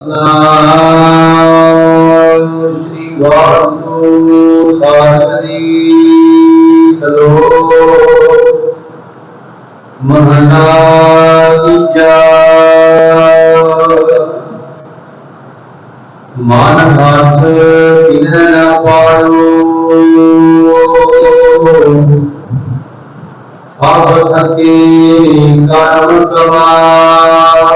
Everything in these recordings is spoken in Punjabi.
ਸ੍ਰੀ ਵਾਹਿਗੁਰੂ ਸਾਹਿਬ ਜੀ ਸਲੋਕ ਮਹਲਾ ਦੂਜਾ ਮਨ ਹੱਥ ਬਿਨ ਨ ਪਾਇਓ ਸਭ ਥਕੇ ਕਰਮ ਕਮਾਏ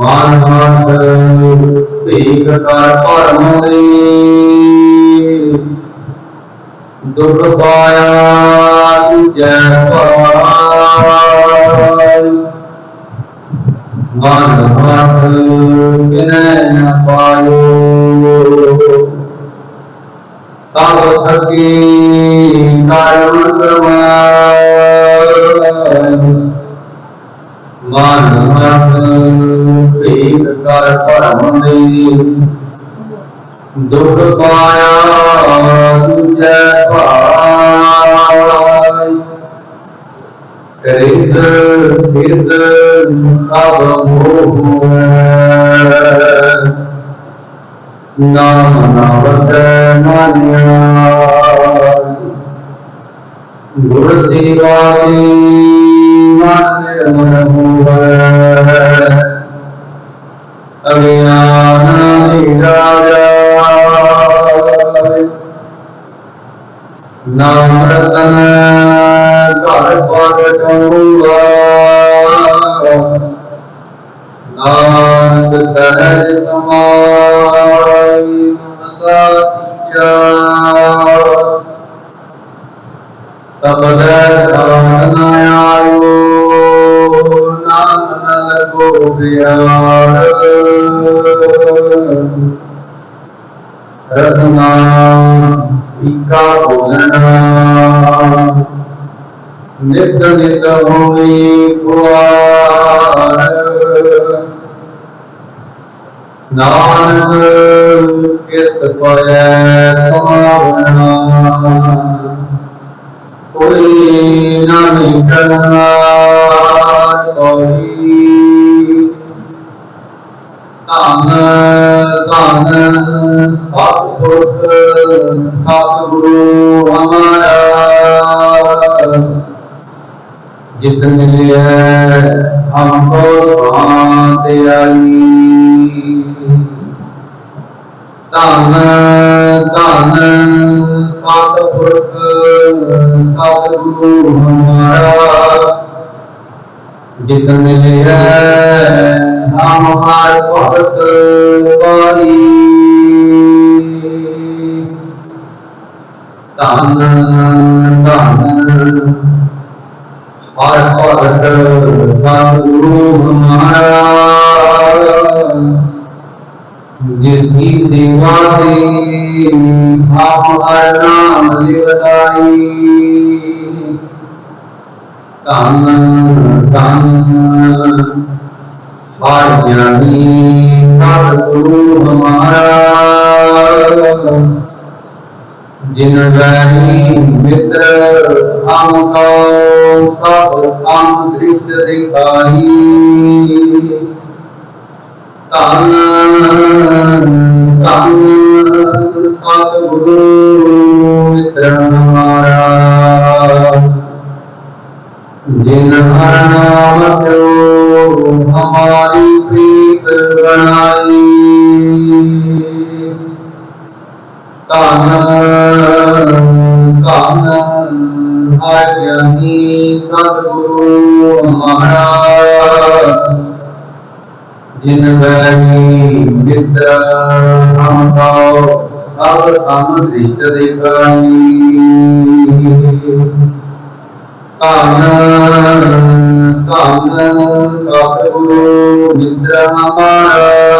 ਮਾਨ ਹੱਥ ਭੀਖ ਕਰ ਭਰਮ ਦੇ ਦੁਖ ਪਾਇਆ ਜੈ ਪਾਇ ਮਨ ਹੱਥ ਬਿਨੈ ਨ ਪਾਇਓ। ਸਭ ਥਕੀ ਕਰਮ ਕਰਵਾਏ ਮਨ ਹੱਥ ਕਰ ਭਰਮ ਦੇ ਦੁਖ ਪਾਇਆ ਦੂਜੈ ਭਾਈ। ਕਰਿਤ ਸਿਧ ਸਭ ਮੋਹ ਨਾਮ ਨਵਸੈ ਮਾਨਿਆ। ਗੁਰ ਸੇਵਾ ਦੀ ਮਨ ਨਿਰਮਲ ਅਗਿਆਨ ਨਿਰਾਜੈ ਨਾਮ ਰਤਨ ਘਰ ਪਟੂਆ ਨਾਨਕ ਸਹਿਜ ਸਮਾਈ ਮਮਤਾ ਤੀਜਾ ਸਬਦ ਈਕਾ ਨਿਤ ਨਿਤ ਹੋਈ ਖੁਆਰ ਨਾਨਕ ਕਿਰਤ ਪਰੈ ਕਮਾਵਣਾ ਕੋਈ ਨਾ ਨਿਕਲਣਾ ਕੋਈ। ਧੰਨ ਧੰਨ ਸਤਿਗੁਰ ਸਤਿਗੁਰੂ ਹਮਾਰਾ ਜਿਤ ਮਿਲਿਆ ਹਮਕੋ ਸਾਥ ਆਈ ਧੰਨ ਧੰਨ ਸਤਿਗੁਰ ਸਤਿਗੁਰੂ ਹਮਾਰਾ ਜਿਤ ਮਿਲਿਆ ਨਾਮ ਹਰ ਭਗਤ ਪਾਈ ਧੰਨ ਧੰਨ ਹਰ ਭਗਤ ਸਤਿਗੁਰੂ ਹਮਾਰਾ ਜਿਸ ਦੀ ਸੇਵਾ ਤੇ ਆਪ ਹਰ ਨਾਮ ਲਿਵਦਾਈ ਧੰਨ ਧੰਨ ਹਰ ਗਿਆਨੀ ਸਤਿਗੁਰੂ ਹਮਾਰਾ ਜਿਨ ਵੈਰੀ ਮਿੱਤਰ ਹਮ ਕੋ ਸਭ ਸੰਗ ਦ੍ਰਿਸ਼ਟ ਦਿਖਾਈ। ਧੰਨ ਧੰਨ ਸਤਿਗੁਰੂ ਮਿੱਤਰ ਹਮਾਰਾ। ਜਿਨ ਹਰ ਧੰਨ ਧੰਨ ਹਰ ਗਿਆਨੀ ਸਤਿਗੁਰੂ ਹਮਾਰਾ ਜਿਨ ਵੈਰੀ ਮਿੱਤਰ ਹਮ ਕੋ ਸਭ ਸਮ ਦ੍ਰਿਸ਼ਟ ਦੇਖਾਈ ਧੰਨ ਧੰਨ ਸਤਿਗੁਰੂ ਮਿੱਤਰ ਹਮਾਰਾ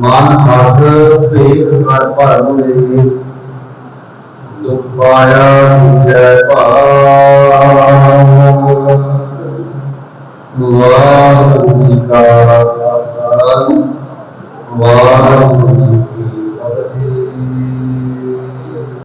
ਮਨ ਹੱਥ ਭੇਖ ਕਰ ਭਰਮੇ ਦੁਖ ਪਾਇਆ ਜੈ ਭਾਵ। ਵਾਹਿਗੁਰੂ ਕਾ